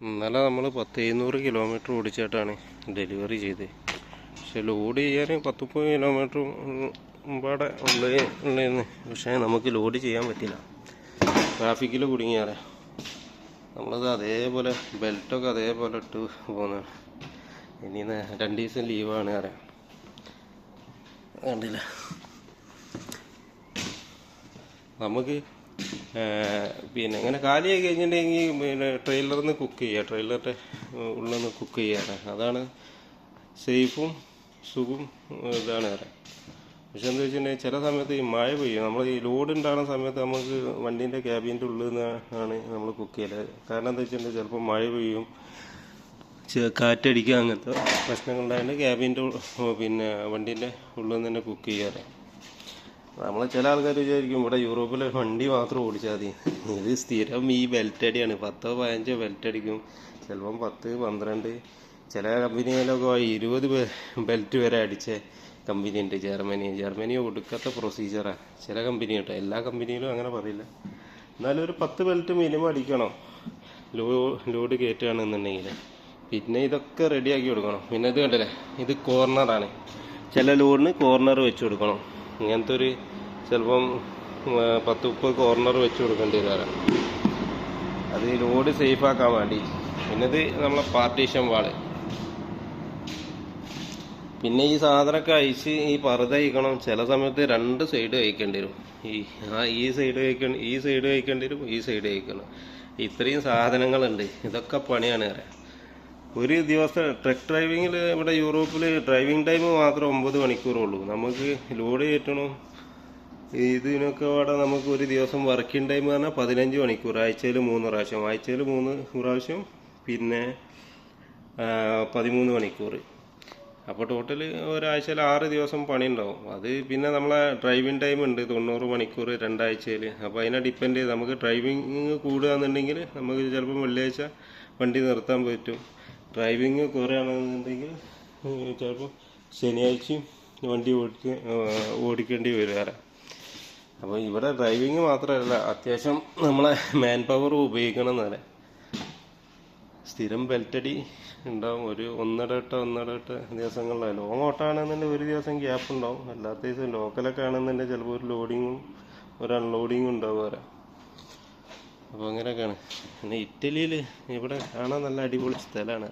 ഇന്നലെ നമ്മൾ പത്ത് എഴുന്നൂറ് കിലോമീറ്റർ ഓടിച്ചിട്ടാണ് ഡെലിവറി ചെയ്തത് പക്ഷെ ലോഡ് ചെയ്യാൻ പത്ത് മുപ്പത് കിലോമീറ്റർ മുമ്പാടെ ഉള്ളേ ഉള്ളേന്ന്. പക്ഷേ നമുക്ക് ലോഡ് ചെയ്യാൻ പറ്റില്ല. ട്രാഫിക്കിൽ കുടുങ്ങിയാറേ. നമ്മളത് അതേപോലെ ബെൽറ്റൊക്കെ അതേപോലെ ഇട്ട് പോകുന്നതാണ് ഇനി രണ്ട് ദിവസം ലീവാണ് അറിയാം. കണ്ടില്ല. നമുക്ക് പിന്നെ ഇങ്ങനെ കാലിയായി കഴിഞ്ഞിട്ടുണ്ടെങ്കിൽ പിന്നെ ട്രെയിലറിൽ നിന്ന് കുക്ക് ചെയ്യുക ട്രെയിലറിന്റെ ഉള്ളിൽ നിന്ന് കുക്ക് ചെയ്യാറ് അതാണ് സേഫും സുഖവും ഇതാണ് പറയാം. പക്ഷെ എന്താ വെച്ചിട്ടുണ്ടെങ്കിൽ ചില സമയത്ത് ഈ മഴ പെയ്യും. നമ്മൾ ഈ ലോഡ് ഉണ്ടാകുന്ന സമയത്ത് നമുക്ക് വണ്ടീന്റെ ക്യാബിന്റെ ഉള്ളിൽ നിന്നാണ് നമ്മൾ കുക്ക് ചെയ്യൽ. കാരണം എന്താ വെച്ചിട്ടുണ്ടെങ്കിൽ ചിലപ്പോൾ മഴ പെയ്യും. കാറ്റടിക്കുക അങ്ങനത്തെ പ്രശ്നങ്ങളുണ്ടായതുകൊണ്ട് ക്യാബിന്റെ പിന്നെ വണ്ടീന്റെ ഉള്ളിൽ നിന്ന് തന്നെ കുക്ക് ചെയ്യാറ്. നമ്മൾ ചില ആൾക്കാർ വിചാരിക്കും ഇവിടെ യൂറോപ്പിലെ വണ്ടി മാത്രം ഓടിച്ചാൽ മതി. ഇത് സ്ഥിരം ഈ ബെൽറ്റ് അടിയാണ്. പത്തോ പതിനഞ്ചോ ബെൽറ്റ് അടിക്കും. ചിലപ്പം പത്ത് പന്ത്രണ്ട്. ചില കമ്പനിയിലൊക്കെ ഇരുപത് ബെൽറ്റ് വരെ അടിച്ച കമ്പനി ഉണ്ട് ജർമ്മനി. ജർമ്മനി ഒടുക്കത്തെ പ്രൊസീജിയറാണ് ചില കമ്പനി കേട്ടോ. എല്ലാ കമ്പനിയിലും അങ്ങനെ പറയില്ല. എന്നാലും ഒരു പത്ത് ബെൽറ്റ് മിനിമം അടിക്കണം. ലോ ലോഡ് കയറ്റുകയാണെന്നുണ്ടെങ്കിൽ പിന്നെ ഇതൊക്കെ റെഡിയാക്കി കൊടുക്കണം. പിന്നെ ഇത് കണ്ടല്ലേ? ഇത് കോർണറാണ് ചില ലോഡിന് കോർണർ വെച്ച് കൊടുക്കണം. ഇങ്ങനത്തെ ഒരു ചിലപ്പം പത്ത് മുപ്പത് കോർണർ വെച്ച് കൊടുക്കേണ്ടി വരാം അത് ലോഡ് സേഫ് ആക്കാൻ വേണ്ടി. പിന്നെ ഇത് നമ്മളെ പാർട്ടീഷൻ വാൾ പിന്നെ ഈ സാധനമൊക്കെ അയച്ച് ഈ പറുത അയക്കണം ചില സമയത്ത് രണ്ട് സൈഡ് അയക്കേണ്ടി വരും. ഈ ആ ഈ സൈഡ് അയക്കണം ഈ സൈഡ് അയക്കേണ്ടി വരും ഈ സൈഡ് അയക്കണം ഇത്രയും സാധനങ്ങളുണ്ട്. ഇതൊക്കെ പണിയാണ് പറയാം. ഒരു ദിവസം ട്രക്ക് ഡ്രൈവിങ്ങിൽ ഇവിടെ യൂറോപ്പിൽ ഡ്രൈവിംഗ് ടൈം മാത്രം ഒമ്പത് മണിക്കൂറുള്ളൂ. നമുക്ക് ലോഡ് കയറ്റണം ഇതിനൊക്കെ അവിടെ നമുക്ക് ഒരു ദിവസം വർക്കിംഗ് ടൈം പറഞ്ഞാൽ പതിനഞ്ച് മണിക്കൂർ. ആഴ്ചയിൽ മൂന്ന് പ്രാവശ്യം. ആഴ്ചയിൽ മൂന്ന് പ്രാവശ്യം പിന്നെ പതിമൂന്ന് മണിക്കൂർ. അപ്പോൾ ടോട്ടൽ ഒരാഴ്ചയിൽ ആറ് ദിവസം പണി ഉണ്ടാവും അത് പിന്നെ നമ്മളെ ഡ്രൈവിംഗ് ടൈം ഉണ്ട്. തൊണ്ണൂറ് മണിക്കൂർ രണ്ടാഴ്ചയിൽ. അപ്പോൾ അതിനെ ഡിപ്പെൻഡ് ചെയ്ത് നമുക്ക് ഡ്രൈവിംഗ് കൂടുകയെന്നുണ്ടെങ്കിൽ നമുക്ക് ചിലപ്പോൾ വെള്ളിയാഴ്ച വണ്ടി നിർത്താൻ പറ്റും. ഡ്രൈവിംഗ് കുറയാണെന്നുണ്ടെങ്കിൽ ചിലപ്പോൾ ശനിയാഴ്ചയും വണ്ടി ഓടിക്ക ഓടിക്കേണ്ടി വരും വേറെ അപ്പോൾ ഇവിടെ ഡ്രൈവിങ് മാത്രമല്ല അത്യാവശ്യം നമ്മളെ മാൻ പവർ ഉപയോഗിക്കണം എന്നാൽ സ്ഥിരം ബെൽറ്റടി ഉണ്ടാവും. ഒരു ഒന്നിടട്ട് ഒന്നിടട്ട് ദിവസങ്ങളിലാണ് ലോങ് ഓട്ടാണെന്നുണ്ടെങ്കിൽ ഒരു ദിവസം ഗ്യാപ്പ് ഉണ്ടാവും. അല്ലാത്ത ദിവസം ലോക്കലൊക്കെ ആണെന്നുണ്ടെങ്കിൽ ചിലപ്പോൾ ഒരു ലോഡിങ്ങും ഒരു അൺലോഡിങ്ങും ഉണ്ടാവുക അപ്പോൾ അങ്ങനെയൊക്കെയാണ്. പിന്നെ ഇറ്റലിയിൽ ഇവിടെ കാണാൻ നല്ല അടിപൊളി സ്ഥലമാണ്.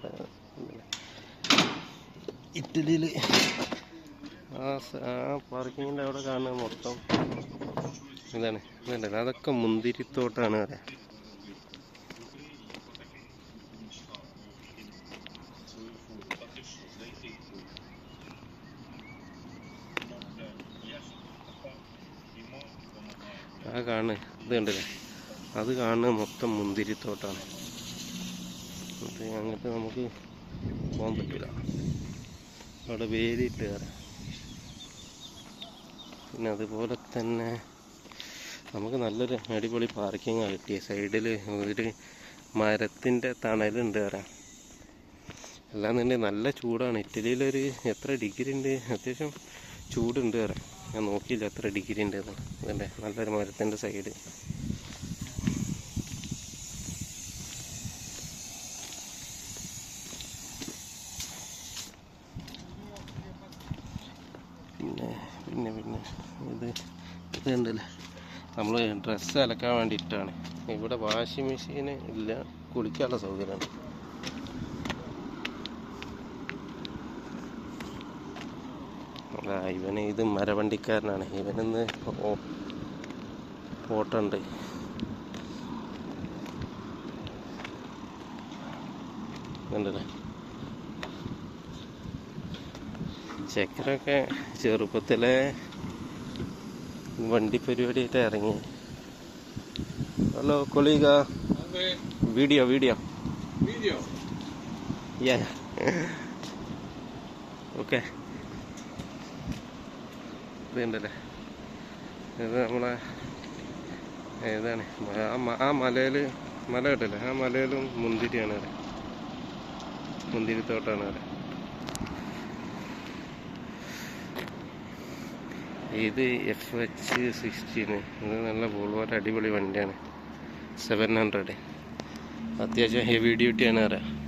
ഇറ്റലിയിൽ ആ ആ പാർക്കിങ്ങിന്റെ അവിടെ കാണുന്ന മൊത്തം ഇതാണ്. ഇതല്ല അതൊക്കെ മുന്തിരിത്തോട്ടാണ് പറയാം. ആ കാണുന്നത് ഇത് കണ്ടില്ലേ? അത് കാണുന്നത് മൊത്തം മുന്തിരിത്തോട്ടാണ്. അങ്ങോട്ട് നമുക്ക് പോകാൻ പറ്റില്ല അവിടെ വേലിയിട്ട് കയറാം പിന്നെ അതുപോലെ തന്നെ നമുക്ക് നല്ലൊരു അടിപൊളി പാർക്കിങ്ങാണ് കിട്ടി സൈഡിൽ ഒരു മരത്തിന്റെ തണലുണ്ട് കയറാം അല്ലാന്നുണ്ടെങ്കിൽ നല്ല ചൂടാണ്. ഇറ്റലിയിലൊരു എത്ര ഡിഗ്രി ഉണ്ട്? അത്യാവശ്യം ചൂടുണ്ട് കയറാം ഞാൻ നോക്കിയില്ല എത്ര ഡിഗ്രി ഉണ്ട് അതല്ലേ? നല്ലൊരു മരത്തിന്റെ സൈഡ് പിന്നെ പിന്നെ പിന്നെ ഇത് ഇത് നമ്മൾ ഡ്രസ്സ് അലക്കാൻ വേണ്ടിയിട്ടാണ്. ഇവിടെ വാഷിംഗ് മെഷീന് ഇല്ല. കുളിക്കാനുള്ള സൗകര്യമാണ്. ഇവന് ഇത് മരവണ്ടിക്കാരനാണ്. ഇവനിന്ന് ഓട്ടമുണ്ട്. ഉണ്ടല്ലേ ചെക്കനൊക്കെ ചെറുപ്പത്തിലെ വണ്ടി പരിപാടിയായിട്ട് ഇറങ്ങി. Hello colleague. Video video. Okay ഇതുണ്ടല്ലേ? ഇത് നമ്മളെ ഏതാണ്? ആ മലയിൽ മല കേട്ടല്ലേ ആ മലയിലും മുന്തിരിയാണ് മുന്തിരിത്തോട്ടാണ് അവിടെ ഇത് എഫ് എച്ച് സിക്സ്റ്റീന് ഇത് നല്ല ബോൾവാട്ട് അടിപൊളി വണ്ടിയാണ്. സെവൻ ഹൺഡ്രഡ് അത്യാവശ്യം ഹെവി ഡ്യൂട്ടിയാണ് പറയാം.